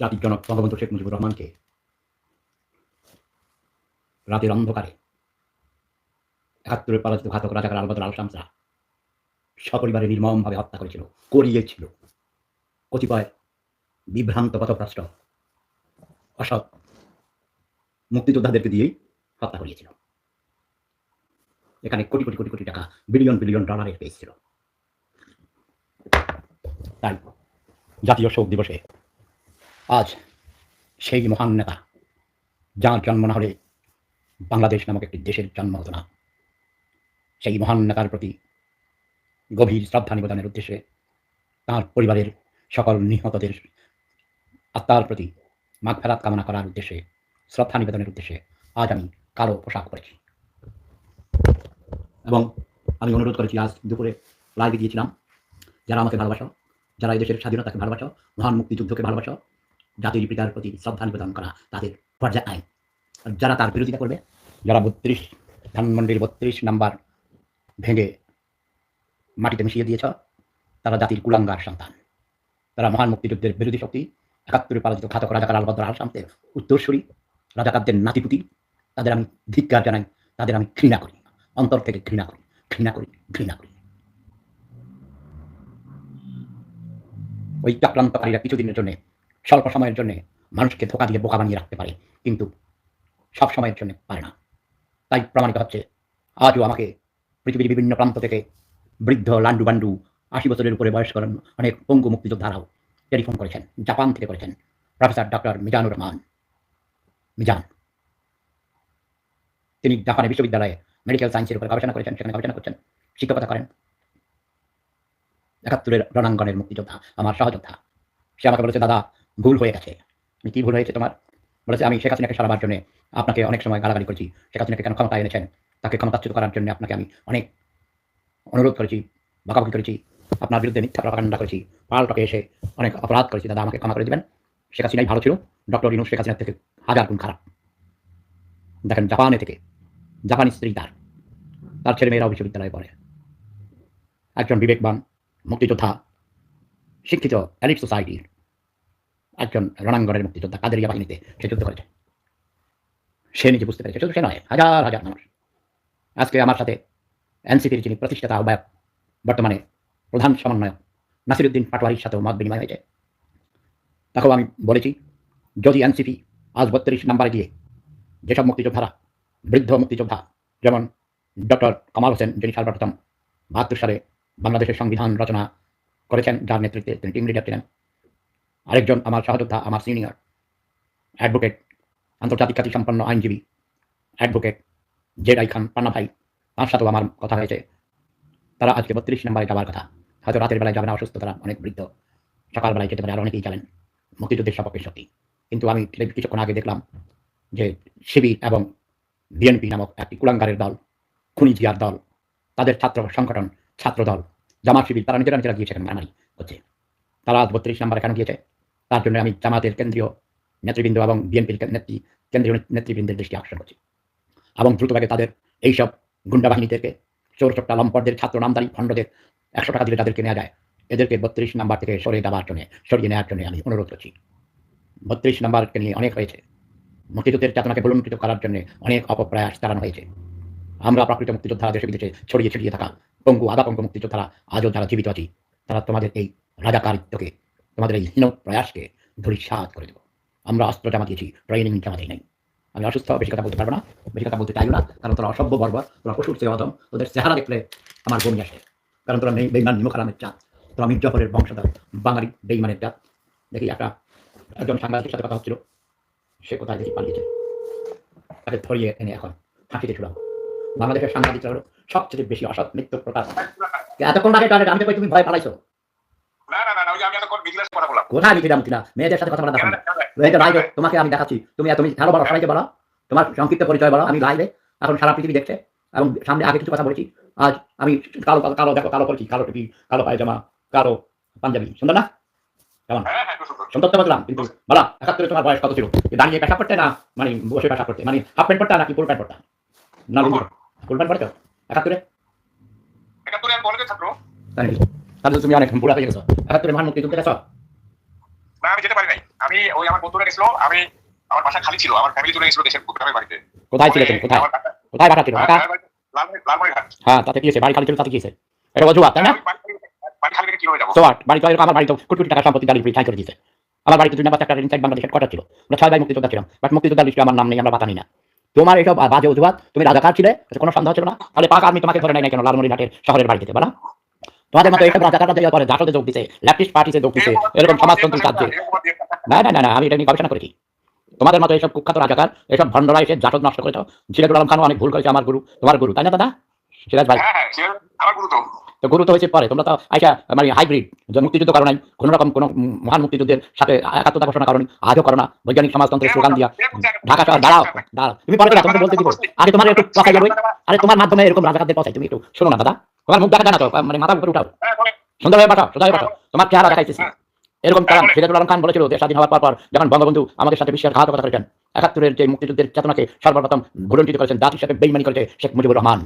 জাতির জনক বঙ্গবন্ধু শেখ মুজিবুর রহমানকে রাতের অন্ধকারে একাত্তরের পরাজিত ঘাতক রাজাকার আলবদর আল শামসা সপরিবারে নির্মমভাবে হত্যা করেছিল, করিয়েছিল। কতিপয় বিভ্রান্ত পথভ্রষ্ট অসৎ মুক্তিযোদ্ধাদেরকে দিয়েই হত্যা করিয়েছিল। এখানে কোটি কোটি কোটি কোটি টাকা, বিলিয়ন বিলিয়ন ডলারের পেয়েছিল তাই জাতীয় শোক দিবসে আজ সেই মহান নেতা, যার জন্ম না হলে বাংলাদেশ নামক একটি দেশের জন্ম হতো না। সেই মহান নেতার প্রতি গভীর শ্রদ্ধা নিবেদনের উদ্দেশ্যে তার পরিবারের সকল নিহতদের আত্মার প্রতি মাঘ ফেরাত কামনা করার উদ্দেশ্যে, শ্রদ্ধা নিবেদনের উদ্দেশ্যে আজ আমি কালো পোশাক করেছি এবং আমি অনুরোধ করেছি, আজ দুপুরে লাইভে গিয়েছিলাম। যারা আমাকে ভালোবাসো, যারা এই দেশের স্বাধীনতাকে ভালোবাসো, মহান মুক্তিযুদ্ধকে ভালোবাসো জাতির পিতার প্রতি শ্রদ্ধা নিবেদন করা তাদের পর্যায়ে। আইন যারা তার বিরোধিতা করবে, যারা বত্রিশ, ধানমন্ডির বত্রিশ নাম্বার ভেঙে মাটিতে মিশিয়ে দিয়েছ, তারা জাতির কুলাঙ্গার সন্তান। তারা মহান মুক্তিযুদ্ধের বিরোধী শক্তি, একাত্তরে পরাজিত ঘাতক রাজাকার আলবদ্র আল শামসের উত্তরসূরি, রাজাকারদের নাতিপুতি, তাদের আমি ধিক্কার জানাই, তাদের আমি ঘৃণা করি, অন্তর থেকে ঘৃণা করি ঘৃণা করি ঘৃণা করি। ওই চক্রান্তকারীরা কিছুদিনের জন্য স্বল্প সময়ের জন্য মানুষকে ধোকা দিয়ে বোকা বানিয়ে রাখতে পারে, কিন্তু সব সময়ের জন্য পারে না। তাই প্রমাণিত হচ্ছে, আজও আমাকে পৃথিবীর বিভিন্ন প্রান্ত থেকে বৃদ্ধ লান্ডু বান্ডু আশি বছরের উপরে বয়স্ক অনেক পঙ্গু মুক্তিযোদ্ধারাও টেলিফোন করেছেন, জাপান থেকে করেছেন। Professor doctor Mizanur Rahman. Mizan. তিনি জাপানের বিশ্ববিদ্যালয়ে মেডিকেল সায়েন্সের উপরে গবেষণা করেছেন, সেখানে গবেষণা করছেন, শিক্ষকতা করেন। একাত্তরের রণাঙ্গনের মুক্তিযোদ্ধা, আমার সহযোদ্ধা। সে আমাকে বলেছে, দাদা ভুল হয়ে গেছে। কি ভুল হয়েছে তোমার? বলেছে, আমি শেখ হাসিনাকে সারাবার জন্য আপনাকে অনেক সময় গালাগালি করেছি। শেখ হাসিনাকে কেন ক্ষমতা এনেছেন? তাকে ক্ষমতাচ্যুত করার জন্য আপনাকে আমি অনেক অনুরোধ করেছি, বকাবকি করেছি, আপনার বিরুদ্ধে মিথ্যা প্রকাণ্ডা করেছি। পাল্টকে এসে অনেক অপরাধ করেছি। দাদা, আমাকে ক্ষমা করে দেবেন। শেখ হাসিনাই ভালো ছিল। ডক্টর ইনু শেখ হাসিনার থেকে হাজার গুণ খারাপ। দেখেন, জাপানে থেকে জাপানি স্ত্রী তার। তার ছেলে মেয়েরাও বিশ্ববিদ্যালয়ে পড়ে। একজন বিবেকবান, মুক্তিযোদ্ধা, শিক্ষিত, এলিট সোসাইটির একজন রণাঙ্গনের মুক্তিযোদ্ধা কাদেরিয়া বাহিনীতে সে যুদ্ধ করেছে। সে নিজে বুঝতে পেরেছে শুধু সে নয়, হাজার হাজার মানুষ। আজকে আমার সাথে এনসিপির যিনি প্রতিষ্ঠাতা আহ্বায়ক, বর্তমানে প্রধান সমন্বয়ক নাসিরুদ্দিন পাটোয়ারির সাথেও মত বিনিময় হয়েছে। তাকেও আমি বলেছি, যদি এনসিপি আজ বত্রিশ নাম্বারে গিয়ে যেসব মুক্তিযোদ্ধারা, বৃদ্ধ মুক্তিযোদ্ধা, যেমন ডক্টর কামাল হোসেন, যিনি সর্বপ্রথম বাহাত্তর সালে বাংলাদেশের সংবিধান রচনা করেছেন, যার নেতৃত্বে তিনি টিম লিডার ছিলেন আরেকজন আমার সহযোদ্ধা, আমার সিনিয়র অ্যাডভোকেট আন্তর্জাতিক খ্যাতি সম্পন্ন আইনজীবী advocate Z I Khan Panna ভাই। তার সাথেও আমার কথা হয়েছে। তারা আজকে বত্রিশ নম্বরে যাওয়ার কথা। হয়তো রাতের বেলায় যাবে না অসুস্থ তারা অনেক বৃদ্ধ। সকালবেলায় যেতে পারে, আর অনেকেই জানেন মুক্তিযুদ্ধের সপক্ষের শক্তি কিন্তু আমি কিছুক্ষণ আগে দেখলাম যে শিবির এবং বিএনপি নামক একটি কুলাঙ্গারের দল, খুনি জিয়ার দল, তাদের ছাত্র সংগঠন ছাত্র দল জামাত শিবির, তারা নিজেরা নিজেরা গিয়েছে মারামারি হচ্ছে তারা আজ বত্রিশ নাম্বার কেন গিয়েছে? তার জন্য আমি জামাতের কেন্দ্রীয় নেতৃবৃন্দ এবং বিএনপির নেত্রী কেন্দ্রীয় নেতৃবৃন্দের দৃষ্টি আকর্ষণ করছি এবং দ্রুতভাবে তাদের এইসব গুন্ডা বাহিনীদেরকে চোর চোট্টা লম্পটদের ছাত্র নামদারি খণ্ডদের একশো টাকা দিলে তাদেরকে নেওয়া যায় এদেরকে বত্রিশ নাম্বার থেকে সরে দেওয়ার জন্য সরিয়ে নেওয়ার জন্য আমি অনুরোধ করছি বত্রিশ নাম্বারকে নিয়ে অনেক হয়েছে মুক্তিযুদ্ধের চেতনাকে বলুণ্ঠিত করার জন্য অনেক অপপ্রয়াস চালানো হয়েছে আমরা প্রকৃত মুক্তিযোদ্ধারা দেশে বিদেশে ছড়িয়ে ছিটিয়ে থাকা পঙ্গু আধা পঙ্গু মুক্তিযোদ্ধারা আজও যারা জীবিত আছি তারা তোমাদের এই রাজাকারিত্বকে তোমাদের এই হীন প্রয়াসকে ধূলিসাৎ করে দেবো। আমরা অস্ত্র জমা দিয়েছি ট্রেনিং জমা দিই নাই। আমি অসুস্থ, বেশি কথা বলতে পারব না, বেশি কথা বলতে চাইও না, কারণ তোরা অসভ্য বর্বর, তোরা পশুর চেয়ে তোদের চেহারা দেখলে আমার বমি আসে। কারণ তোরা নেই বেইমান নিমুখ আরামের চাঁদ তোরা মির্জা ফরের বংশধর, বাঙালি বেইমানের জাত। দেখি একটা, একজন সাংবাদিকের সাথে কথা হচ্ছিল, সে কোথায় দেখি পালিয়েছে। তাকে ধরিয়ে এনে এখন ফাঁসিতে ছুড়াম বাংলাদেশের সাংবাদিকরা হলো সবচেয়ে বেশি অসৎ মৃত্যু প্রকাশ এতক্ষণ আগে টয়লেট আমি তুমি ভয় পালাইছো না না না না, ওই যে আমি এতক্ষণ বিজনেস কোথায় ফিরাম না মেয়েদের সাথে কথা বলা দেখো এটা লাইভে তোমাকে আমি দেখাচ্ছি। তুমি তুমি হ্যালো বলো সবাইকে বলো। তোমার সংক্ষিপ্ত পরিচয় বলো আমি লাইভে এখন সারা পৃথিবী দেখছে এবং সামনে আগে কিছু কথা বলেছি। আজ আমি কালো কালো দেখো কালো করেছি। কালো টুপি কালো পায়জামা কালো পাঞ্জাবি। সুন্দর না? কেমন? হ্যাঁ হ্যাঁ সুন্দর। তো বললাম কিন্তু বলা একাত্তরে তোমার বয়স কত ছিল? দাঁড়িয়ে পেশা করতে না মানে বসে পেশা করতে মানে হাফ প্যান্ট পরতে নাকি ফুল প্যান্ট পরতে না ফুল প্যান্ট পরতে একাত্তরে? একাত্তরে আমি কলেজের ছাত্র। তাহলে তুমি অনেক বুড়া হয়ে গেছো। একাত্তরে মহান মুক্তিযুদ্ধে গেছো না আমি যেতে পারি নাই। আমি ওই আমার বন্ধুরা গেছিল আমি আমার বাসা খালি ছিল আমার ফ্যামিলি চলে গেছিল দেশের গ্রামের বাড়িতে। কোথায় ছিলে তুমি? কোথায়? কোথায় বাসা ছিল? ঢাকা? লালমনিরহাট। হ্যাঁ তাতে কি হয়েছে? বাড়ি খালি ছিল তাতে কি হয়েছে? এটা অজুহাত তাই না? বাড়ি খালি- বাড়ি খালি রেখে কি হয়ে যাব? তো বাড়ি তো আমার বাড়ি তো কোটি কোটি টাকা সম্পত্তি দাঁড়িয়ে ঠাই করে দিয়েছে। আমার বাড়িতে দুই নাম্বার একটা ইনসাইড বাংলাদেশের কটা ছিল। আমরা ছয় ভাই মুক্তিযোদ্ধা ছিলাম। বাট মুক্তিযোদ্ধার লিস্টে আমার নাম নেই আমরা বাতানি না। তোমার এইসব বাজে অজুহাত? তুমি রাজাকার ছিলে? কোনো সন্দেহ ছিল না? তাহলে পাক আমি তোমাকে ধরে নাই কেন লালমনিরহাটের শহরের বাড়িতে? বলা। তোমাদের মতো এইসব রাজাকাররা দেওয়ার পরে জাসদে যোগ দিছে ল্যাপটিস্ট পার্টিতে যোগ দিছে এরকম সমাজতন্ত্রী কাজে না না না না আমি এটা নিয়ে গবেষণা করেছি তোমাদের মতো এইসব কুখ্যাত রাজাকার এসব ভণ্ডরা এসে জাসদ নষ্ট করেছ। সিরাজুল আলম খানও অনেক ভুল করেছে আমার গুরু তোমার গুরু তাই না দাদা? সিরাজ ভাই। হ্যাঁ হ্যাঁ সে আমার গুরু তো। গুরু তো হয়েছে পরে তোমরা তো আইসা মানে হাইব্রিড যে মুক্তিযুদ্ধ করো নাই কোনো রকম কোনো মহান মুক্তিযুদ্ধের সাথে একাত্মতা ঘোষণা করো নি, আজও করো না বৈজ্ঞানিক সমাজতন্ত্রের স্লোগান দিয়া। ঢাকা শহর দাঁড়াও দাঁড়াও তুমি পরে তোমাকে বলতে দিব। আরে তোমার একটু পচাই যাব আরে তোমার মাধ্যমে এরকম রাজাকারদের পচাই তুমি একটু শোনো না দাদা। তোমার মুখ দেখা যায় না তো মানে মাথা উপরে উঠাও। সুন্দর হয়ে পাঠাও, সোজা হয়ে পাঠাও। তোমার চেহারা দেখাইতেছি এরকম তারা সিরাজুল আলম খান বলেছিল, দেশ স্বাধীন হওয়ার পর যখন বঙ্গবন্ধু আমাদের সাথে বিশ্বাসঘাতকতা করেছেন, একাত্তরের যে মুক্তিযুদ্ধের চেতনাকে সর্বপ্রথম ভুলণ্ঠিত করেছেন, জাতির সাথে বেইমানি করেছে শেখ মুজিবুর রহমান।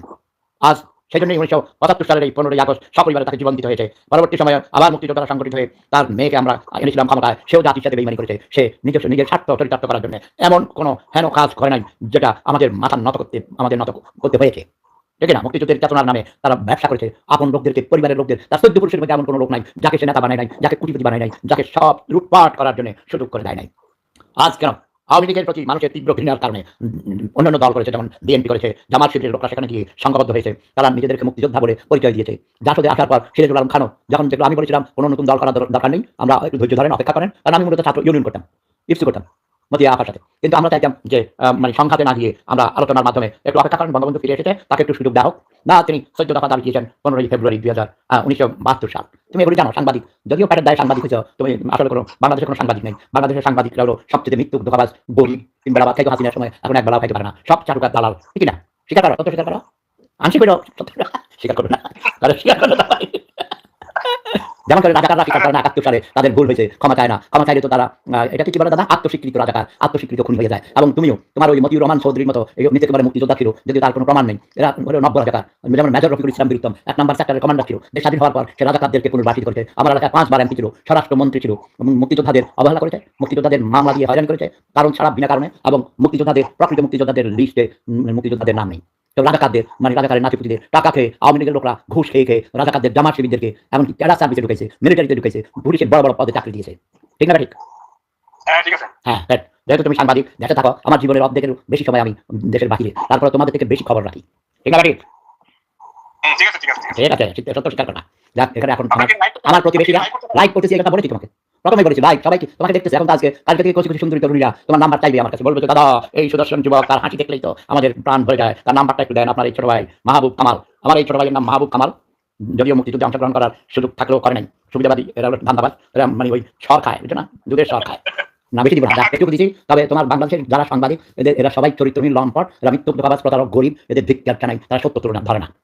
আজ সেই জন্যই উনিশশো পঁচাত্তর সালের এই পনেরোই আগস্ট সপরিবারে তাকে জীবন দিতে হয়েছে। পরবর্তী সময়ে আবার মুক্তিযোদ্ধারা সংগঠিত হয়ে তার মেয়েকে আমরা এনেছিলাম ক্ষমতায়, সেও জাতির সাথে বেইমানি করেছে। সে নিজস্ব, নিজের স্বার্থ চরিতার্থ করার জন্য এমন কোনো হেন কাজ করে নাই, যেটা আমাদের মাথা নত করতে, আমাদের নত করতে হয়েছে। ঠিক না মুক্তিযুদ্ধের চেতনার নামে তারা ব্যবসা করেছে, আপন লোকদেরকে, পরিবারের লোকদের। তার চোদ্দ পুরুষের মধ্যে এমন কোনো লোক নাই যাকে সে নেতা বানায় নাই, যাকে কুটিপতি বানায় নাই, যাকে সব লুটপাট করার জন্য সুযোগ করে দেয় নাই। আজ কেন আওয়ামী লীগের প্রতি মানুষের তীব্র ঘৃণার কারণে অন্যান্য দল করেছে, যেমন বিএনপি করেছে, জামাত শিবিরের লোকরা সেখানে গিয়ে সংঘবদ্ধ হয়েছে, তারা নিজেদেরকে মুক্তিযোদ্ধা বলে পরিচয় দিয়েছে। জাসদে আসার পর সিরাজুল আলম খানও, যখন যেগুলো আমি বলেছিলাম কোনো নতুন দল করার দরকার নেই, আমরা ধৈর্য ধরেন, অপেক্ষা করেন, কারণ আমি মূলত ছাত্র ইউনিয়ন করতাম, ইফসি করতাম। মতিয়া আপার সাথে। কিন্তু আমরা চাইতাম যে মানে সংঘাতে না গিয়ে আমরা আলোচনার মাধ্যমে একটু অপেক্ষা করেন, বঙ্গবন্ধু ফিরে এসেছে, তাকে একটু সুযোগ দেওয়া না, তিনি চোদ্দ দফা দাবি দিয়েছেন, পনেরোই ফেব্রুয়ারি দুই হাজার উনিশশো বাহাত্তর সাল। তুমি এগুলি জানো, সাংবাদিক? যদিও প্যাটের দায় সাংবাদিক হয়েছ, তুমি আসলে কোনো বাংলাদেশের কোনো সাংবাদিক নেই। বাংলাদেশের সাংবাদিকরা হলো সবচেয়ে মৃত্যু ধোকাবাজ, গরিব, তিন বেলা খাইতে হাসিনার সময়, এখন এক বেলা খাইতে পারে না। সব চাটুকার দালাল। ঠিক না? স্বীকার করো তত স্বীকার করো। আংশিক হইল, স্বীকার করো না। স্বীকার করো না। যেমন করে রাজাকাররা স্বীকার করে না একাত্তর সালে তাদের ভুল হয়েছে ক্ষমা চায় না। ক্ষমা চাইলে তো তারা আহ, এটা কি বলে দাদা? আত্মস্বীকৃত রাজাকার। আত্মস্বীকৃত খুন হয়ে যায়। এবং তুমিও তোমার ওই মতিউর রহমান চৌধুরীর মতো এই নিজেকে বলে মুক্তিযোদ্ধা ছিল যদি তার কোনো প্রমাণ নেই। এরা হলো নব্য রাজাকার। যেমন মেজর রফিকুল ইসলাম বীরুত্তম এক নম্বর সেক্টরের কমান্ডার ছিল। দেশ স্বাধীন হওয়ার পর সে রাজাকারদেরকে পুনর্বাসিত করেছে। আমার এলাকায় পাঁচবার এমপি ছিল স্বরাষ্ট্রমন্ত্রী ছিল মুক্তিযোদ্ধাদের অবহেলা করেছে মুক্তিযোদ্ধাদের মামলা দিয়ে হয়রানি করেছে কারণ ছাড়া বিনা কারণে এবং মুক্তিযোদ্ধাদের প্রকৃত মুক্তিযোদ্ধাদের লিস্টে মুক্তিযোদ্ধাদের নাম নেই। তো রাজাকারদের মানে রাজাকারের নাতিপুতিদের টাকা খেয়ে আওয়ামী লীগের লোকরা ঘুষ খেয়ে খেয়ে রাজাকারদের জামাত শিবিরদেরকে এমনকি টেরা সার্ভিসে ঢুকেছে মিলিটারিতে ঢুকেছে পুলিশের বড় বড় পদে চাকরি দিয়েছে। ঠিক না ঠিক? হ্যাঁ ঠিক আছে। হ্যাঁ যেহেতু তুমি সাংবাদিক দেশে থাকো আমার জীবনের অর্ধেকের বেশি সময় আমি দেশের বাহিরে তারপরে তোমাদের থেকে বেশি খবর রাখি। ঠিক না ঠিক? ঠিক আছে সত্য- স্বীকার করো যাক এখানে এখন আমার প্রতিবেশীরা? লাইক করতেছি এটা বলেছি তোমাকে। প্রথমে বলেছি লাইক সবাই কি- তোমাকে দেখতেছে? এখন আজকে, কালকে থেকে কিছু কিছু সুন্দরী তরুণীরা তোমার নাম্বার চাইবে আমার কাছে। বলবে দাদা, এই সুদর্শন যুবক, তার হাসি দেখলেই তো আমাদের প্রাণ ভরে যায়। তার নাম্বারটা একটু দেন, আপনার এই ছোট ভাই, মাহবুব কামাল। আমার এই ছোট ভাইয়ের নাম মাহবুব কামাল। যদিও মুক্তিযুদ্ধে অংশগ্রহণ করার সুযোগ থাকলেও করে নাই। সুবিধাবাদী, এরা হলো ধান্দাবাজ। এরা মানে ওই সর খায় বুঝছ না? দুধের সর খায়। না, বেশি দিব না। দিচ্ছি তবে তোমার বাংলাদেশের যারা সাংবাদিক, এদের, এরা সবাই চরিত্রহীন লম্পট এরা ধোকাবাজ প্রতারক, গরিব, এদের ধিক্কার জানাই। তারা সত্য তুলনা ধরে না।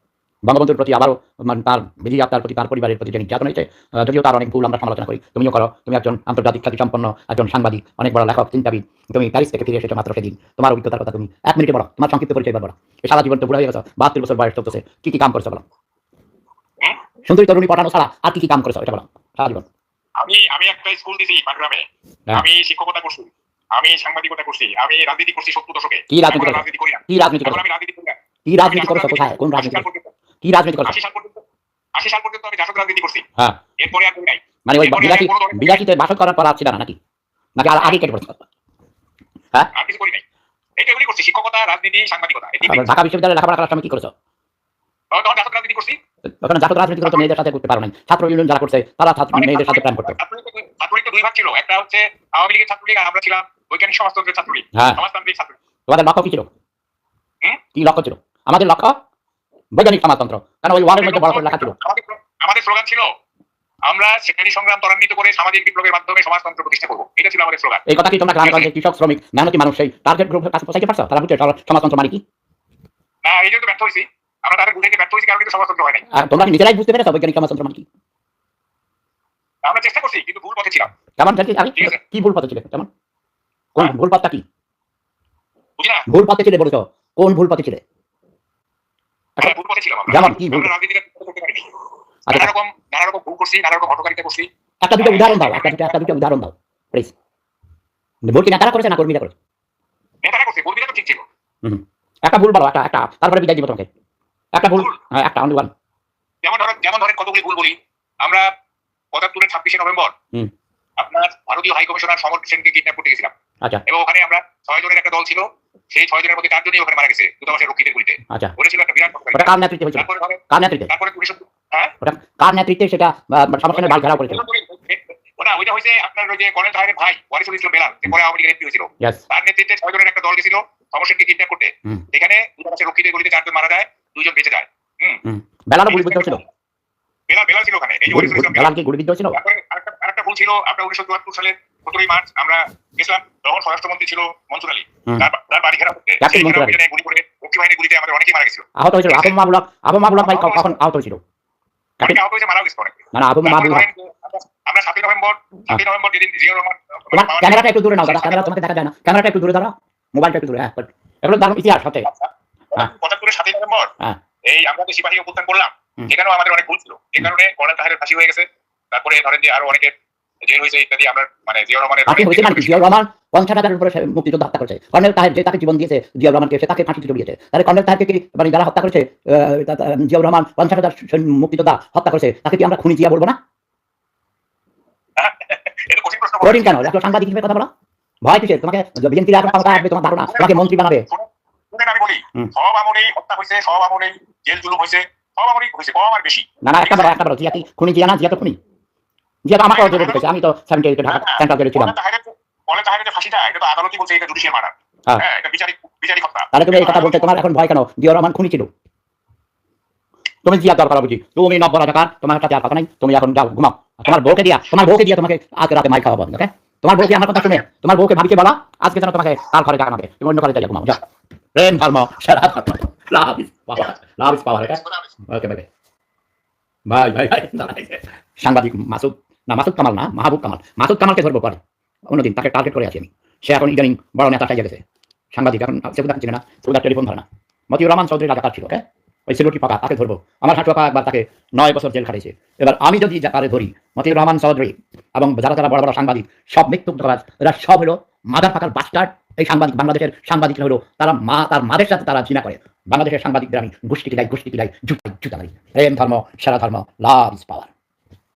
বঙ্গবন্ধুর প্রতি আবারও তার বিধি তার প্রতি তার পরিবারের প্রতি যে নির্যাতন হয়েছে যদিও তার অনেক ভুল আমরা সমালোচনা করি। তুমিও করো তুমি একজন আন্তর্জাতিক খ্যাতি সম্পন্ন একজন সাংবাদিক অনেক বড় লেখক চিন্তাবিদ তুমি প্যারিস থেকে ফিরে এসেছ মাত্র সেদিন। তোমার অভিজ্ঞতার কথা তুমি এক মিনিটে বলো তোমার সংক্ষিপ্ত পরিচয় এই সারা জীবন তো বুড়া হয়ে গেছো বাহাত্তর বছর বয়স চলতেছে কি কি কাম করছ বলো? সুন্দরী তরুণী পটানো ছাড়া আর কি কি কাম করেছ এটা বলো সারা জীবন। আমি আমি একটা স্কুল দিছি পাটগ্রামে। হ্যাঁ। আমি শিক্ষকতা করছি আমি সাংবাদিকতা করছি আমি রাজনীতি করছি সত্তর দশকে। কি রাজনীতি করি কি রাজনীতি এখন আমি রাজনীতি করি কি রাজনীতি করছ? কোথায়? কোন রাজনীতি কি রাজনীতি করছ আশি সাল পর্যন্ত আমি রাজনীতি করছি। হ্যাঁ। এরপরে আর নাই মানে ওই বিলাসীতে বাসন করার পর আসছিল না নাকি? নাকি আগে কেটে পড়ছো আর কিছু করি নাই। এগুলি করছি। শিক্ষকতা রাজনীতি সাংবাদিকতা এই ঢাকা বিশ্ববিদ্যালয়ে লেখাপড়া করার সময় কি করছ? তখন জাসদ রাজনীতি করছি। ওখানে জাতীয় রাজনীতি করতে মেয়েদের সাথে করতে পারো নাই। ছাত্র ইউনিয়ন যারা করছে তারা ছাত্র মেয়েদের সাথে প্ল্যান করতো ছাত্রলীগ তো- দুই ভাগ ছিল। একটা হচ্ছে আওয়ামী লীগের ছাত্রলীগ আর আমরা ছিলাম বৈজ্ঞানিক সমাজতন্ত্রের ছাত্রলীগ। হ্যাঁ। সমাজতান্ত্রিক ছাত্রলীগ। তোমাদের লক্ষ্য কি ছিল? কি লক্ষ্য ছিল? আমাদের লক্ষ্য? বৈজ্ঞানিক সমাজতন্ত্র। কারণ ওই ওয়ার্ডের মধ্যে বড় করে লেখা ছিল? আমাদের স্লোগান ছিল আমরা শ্রেণি সংগ্রাম ত্বরান্বিত করে সামাজিক বিপ্লবের মাধ্যমে সমাজতন্ত্র প্রতিষ্ঠা করব। এটা ছিল আমাদের স্লোগান। এই কথা কি তোমরা গ্রামগঞ্জে কৃষক শ্রমিক মেহনতি মানুষ সেই টার্গেট গ্রুপের কাছে পৌঁছাইতে পারছ? তারা সমাজ- সমাজতন্ত্র মানে কি? না এই জন্য তো ব্যর্থ হয়েছি আমরা তাদের বুঝাইতে ব্যর্থ হয়েছি কারণ কিন্তু সমাজতন্ত্র হয় নাই। আর তোমরা কি নিজেরাই বুঝতে পেরেছ বৈজ্ঞানিক সমাজতন্ত্র মানে কি? আমরা চেষ্টা করছি কিন্তু ভুল পথে ছিলাম। কেমন কি? ভুল পথে ছিলে? কেমন? কোন ভুল পথটা কি? ভুল পথে ছিলে বলেছ। কোন ভুল পথে ছিলে আচ্ছা, আমরা ভুল পথে ছিলাম আমরা যেমন কি ভুল? আমরা রাজনীতিটা করতে পারিনি। নানা রকম নানা রকম ভুল করছি নানা রকম হটকারিতা করছি। একটা দুটো উদাহরণ দাও একটা দুটো একটা দুটো উদাহরণ দাও প্লিজ ভুল কি নেতারা করেছে না কর্মীরা করেছে? নেতারা করছে কর্মীরা তো ঠিক ছিল। একটা ভুল বলো একটা একটা তারপরে বিদায় দিব তোমাকে। একটা ভুল হ্যাঁ একটা অনলি ওয়ান যেমন ধরেন যেমন ধরেন কতগুলি ভুল বলি আমরা পঁচাত্তরের ছাব্বিশে নভেম্বর। আপনার ভারতীয় হাই কমিশনার সমর সেনকে কিডন্যাপ করতে গেছিলাম। আচ্ছা। এবং ওখানে আমরা ছয় জনের একটা দল ছিল। সেই ছয় জনের মধ্যে চারজনই ওখানে মারা গেছে দূতাবাসের রক্ষীদের গুলিতে। আচ্ছা। ওটা ছিল একটা বিরাট ওটা কার নেতৃত্বে হয়েছিল? তারপরে কার নেতৃত্বে? তারপরে পুলিশ হ্যাঁ? ওটা কার নেতৃত্বে সেটা ঘেরাও করেছিল? ওটা ওইটা হয়েছে আপনার ওই যে কর্নেল ভাই ওয়ারিসুল ইসলাম বেলাল যে পরে আওয়ামী লীগের এমপি হয়েছিল। তার নেতৃত্বে ছয় জনের একটা দল গেছিল সমস্যাকে কিডন্যাপ করতে। হুম। এখানে দূতাবাসের রক্ষীদের গুলিতে চারজন মারা যায় দুইজন বেঁচে যায়। বেলারও গুলিবিদ্ধ হয়েছিল বেলাল বেলাল ছিল ওখানে। এই ওয়ারিসুল ইসলাম বেলাল বেলার কি গুলিবিদ্ধ হয়েছিল আরেকটা ভুল ছিল আমরা উনিশশো চুয়াত্তর সালের সতেরোই মার্চ আমরা গেছিলাম তখন স্বরাষ্ট্রমন্ত্রী ছিল মনসুর আলী। তার বাড়ি ঘেরা করতে। গুলি করে রক্ষী বাহিনীর গুলিতে আমাদের অনেকেই মারা গেছিল। আহত হয়েছিল। আবু মাবুলক আবু মাবুলক ভাই কখন আহত হয়েছিল? অনেকে আহত হয়েছে মারা গেছে অনেকে। না না আবু মাবুলক আমরা- সাতই নভেম্বর সাতই নভেম্বর যেদিন জিয়াউর রহমান ক্যামেরাটা একটু দূরে নাও দাদা ক্যামেরা তোমাকে দেখা যায় না। ক্যামেরাটা একটু দূরে দাঁড়াও। মোবাইলটা একটু দূরে হ্যাঁ এগুলো দারুণ ইতিহাস সাথে হ্যাঁ। পঁচাত্তরের সাতই নভেম্বর হ্যাঁ। এই আমরা যে সিপাহী অভ্যুত্থান করলাম হুম। সেখানেও আমাদের অনেক ভুল ছিল। যে কারণে কর্নেল তাহেরের ফাঁসি হয়ে গেছে। তারপরে ধরেন যে আরও অনেকের জেল হয়েছে ইত্যাদি আমরা মানে রহমানের হয়েছে মানে কি? জিয়াউর রহমান পঞ্চাশ হাজারের উপরে মুক্তিযোদ্ধা হত্যা করেছে। কর্নেল তাহের যে তাকে জীবন দিয়েছে জিয়াউর রহমানকে সে তাকে ফাঁসি চড়িয়েছে তাহলে কর্নেল তাহেরকে কি মানে যারা হত্যা করেছে আহ, তা- তা- জিয়াউর রহমান পঞ্চাশ হাজার মুক্তিযোদ্ধা হত্যা করেছে তাকে কি আমরা খুনি জিয়া বলব না? কঠিন কেন? একটা সাংবাদিক হিসেবে কথা বলো। ভয় কিসের? তোমাকে বিএনপির এখন ক্ষমতা আসবে তোমার ধারণা। তোমাকে মন্ত্রী বানাবে। আমি বলি সব আমলেই হত্যা হয়েছে সব আমলেই জেল জুলুম হয়েছে সব আমলেই হয়েছে কম আর বেশি। না না একটা বড় একটা বড় জিয়া কি খুনি জিয়া না? জিয়া তো খুনি। তো আমাকে জেলে ঢুকেছে আমি তো সেভেন্টি এইটে ঢাকা সেন্ট্রাল জেলে ছিলাম কর্নেল তাহেরের যে- কর্নেল তাহেরের এটা তো আদালতই বলছে এটা জুডিশিয়াল মার্ডার হ্যাঁ। হ্যাঁ এটা বিচারিক বিচারিক হত্যা তাহলে তুমি এই কথা বলতে তোমার এখন ভয় কেন জিয়া রহমান খুনি ছিল তুমি জিয়া দরকার বুঝি তুমি নব্বই টাকা তোমার কাছে আর কথা নাই তুমি এখন যাও ঘুমাও তোমার বউকে দিয়া তোমার বউকে দিয়ে তোমাকে আজকে রাতে মাই খাওয়াবো ওকে তোমার বউকে আমার কথা শুনে তোমার বউকে ভাবিকে বলা আজকে যেন তোমাকে তার ঘরে টাকা নেবে তুমি অন্য ঘরে যাই ঘুমাও যাও প্রেম ধর্ম সারা ধর্ম love is power love is power ওকে ওকে ভাই ভাই ভাই সাংবাদিক মাসুদ না, মাসুদ কামাল না, মাহবুব কামাল। মাসুদ কামালকে ধরবো পরে। অন্যদিন তাকে টার্গেট করে আছি আমি। সে এখন ইদানিং বড় নেতা চাই গেছে। সাংবাদিক, এখন সেগুলো চিনে না, সেগুলো টেলিফোন ধরে না মতিউর রহমান চৌধুরী রাজাকার ছিল, ওকে? ওই সিলটি পাকা, তাকে ধরবো। আমার হাঁটু পাকা একবার তাকে নয় বছর জেল খাটিয়েছে। এবার আমি যদি তারে ধরি, মতিউর রহমান চৌধুরী এবং যারা যারা বড় বড় সাংবাদিক, সব মৃত্যু ধরাজ এরা সব হলো মাদার ফাঁকার বাস্টার এই সাংবাদিক, বাংলাদেশের সাংবাদিকরা হলো তারা মা, তার মাদের সাথে তারা জিনা করে। বাংলাদেশের সাংবাদিকদের আমি গোষ্ঠী কিলাই গোষ্ঠী কিলাই জুতাই জুতা প্রেম ধর্ম, সারা ধর্ম, লাভ ইজ পাওয়ার